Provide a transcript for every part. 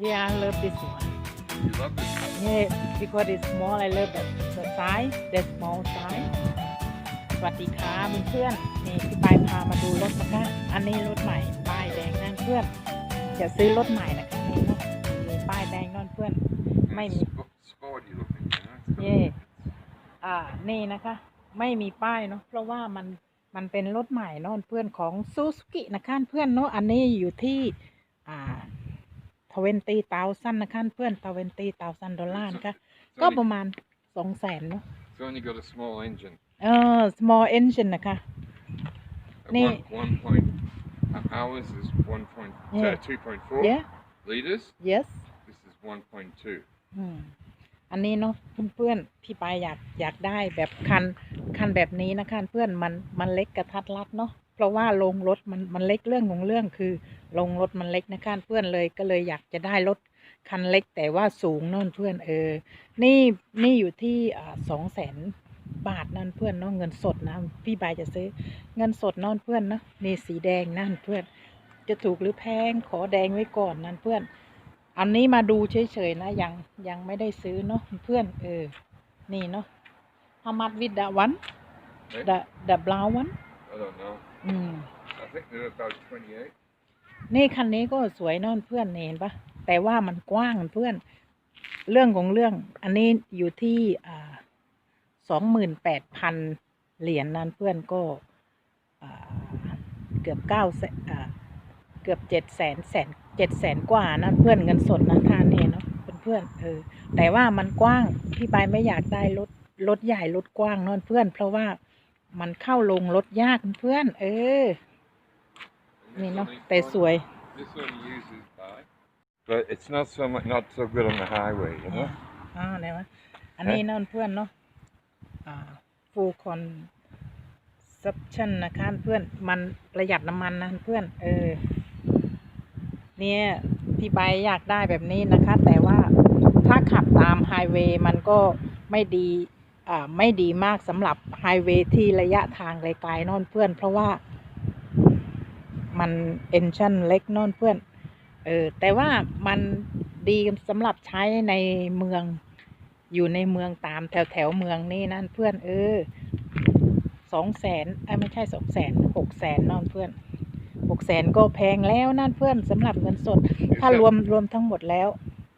Yeah, I love this one. You love this one. Yeah, because it's small. I love the, the size, the small size. สวัสดีค่ะเพื่อนๆนี่พี่ปายพามาดูรถนะคะ อันนี้รถใหม่ป้ายแดงนั่นเพื่อนจะซื้อรถใหม่นะคะนี่เนาะนี่ป้ายแดงนั่นเพื่อน ไม่มี It's sp- sporty looking, you know. It's got- เย่อ่า นี่นะคะ ไม่มีป้ายเนาะ เพราะว่ามัน มันเป็นรถใหม่เนาะเพื่อนของซูซูกินะคะเพื่อนเนาะ อันนี้อยู่ที่ อ่า ทเวนตีเตาสั้นนะคะเพื่อนทเวนตีเตาสั้นดอลลาร์นะคะ It's ก็ only, ประมาณสองแสนเนาะ it's only got a small engine. เออ small engine นะคะ At Nee. one, one point uh, hours is one point Yeah. uh, two point four yeah liters. yes This is one point two. อืมอันนี้เนาะเพื่อนๆพี่ปายอยากอยากได้แบบคันคันแบบนี้นะคะเพื่อนมันมันเล็กกระทัดรัดเนาะเพ ราะว่าโรงรถมันมันเล็กเรื่องของเรื่องคือโรงรถมันเล็กนะคะเพื่อนเลยก็เลยอยากจะได้รถคันเล็กแต่ว่าสูงนั่นเพื่อนเออ นี่นี่อยู่ที่สองแสนบาทนั่นเพื่อนเนาะเงินสดนะพี่บายจะซื้อเงินสดนั่นเพื่อนเนาะนี่สีแดงนั่นเพื่อน จะถูกหรือแพงขอแดงไว้ก่อนนั่นเพื่อน อันนี้มาดูเฉยๆนะยังยังไม่ได้ซื้อเนาะเพื่อนเออ นี่เนาะ How much with that one Eh? the the brown one don't know. อืม I think they're about twenty eight. นี่คันนี้ก็สวยเนอนเพื่อนเห็นปะแต่ว่ามันกว้างเพื่อน เรื่องของเรื่อง อันนี้อยู่ที่อ่าสองหมื่นแปดพันเหรียญนั่นเพื่อนก็อ่าเกือบเก้าแสนอ่าเกือบเจ็ดแสนแสนเจ็ดแสนกว่านั่นเพื่อนเงินสดนะค่านี่เนาะเพื่อนๆเออ แต่ว่ามันกว้างพี่ปายไม่อยากได้รถรถใหญ่รถกว้างนั่นเพื่อน เพราะว่า มันเข้าลงรถยากเพื่อน เออ And นี่ this เนาะ only แต่สวย This one uses bike, but it's not so much not so good on the highway, you know. อ่าไหนวะอันนี้นั่นเพื่อนเนาะอ่า full consumption นะคะเพื่อนมันประหยัดน้ำมันนะเพื่อน เออ เนี่ยพี่ใบร์ทอยากได้แบบนี้นะคะ แต่ว่าถ้าขับตามไฮเวย์มันก็ไม่ดีอ่า ไม่ดีมากสำหรับไฮเวย์ที่ระยะทางไกลๆนอนเพื่อน เพราะว่ามันเอนชั่นเล็กนอนเพื่อน เออแต่ว่ามันดีสำหรับใช้ในเมืองอยู่ในเมืองตามแถวแถวๆเมืองนี่นั่นเพื่อน เออสองแสนไอ้ยไม่ใช่สองแสนหกแสนนอนเพื่อนหกแสนก็แพงแล้วนั่นเพื่อนสำหรับเงินสด Is ถ้า that- รวมรวมทั้งหมดแล้ว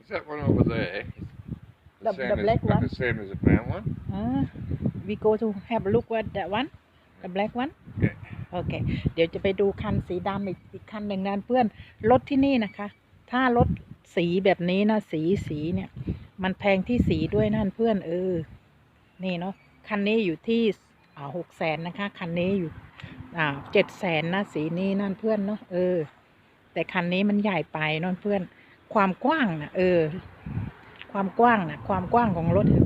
Is that one over there? The, The- same the as, black not one? the same as the brown one? อ่า we go to have a look at that one the black one Okay. โอเค เดี๋ยวจะไปดูคันสีดำอีกอีกคันหนึ่งนั่นเพื่อน รถที่นี่นะคะ ถ้ารถสีแบบนี้นะ สีสีเนี่ย มันแพงที่สีด้วยนั่นเพื่อนเออ นี่เนาะ คันนี้อยู่ที่อ่าหกแสนนะคะ คันนี้อยู่ อ่าเจ็ดแสนนะ สีนี้นั่นเพื่อนเนาะ เออ แต่คันนี้มันใหญ่ไปนั่นเพื่อน ความกว้างนะเออ ความกว้างนะความกว้างของรถ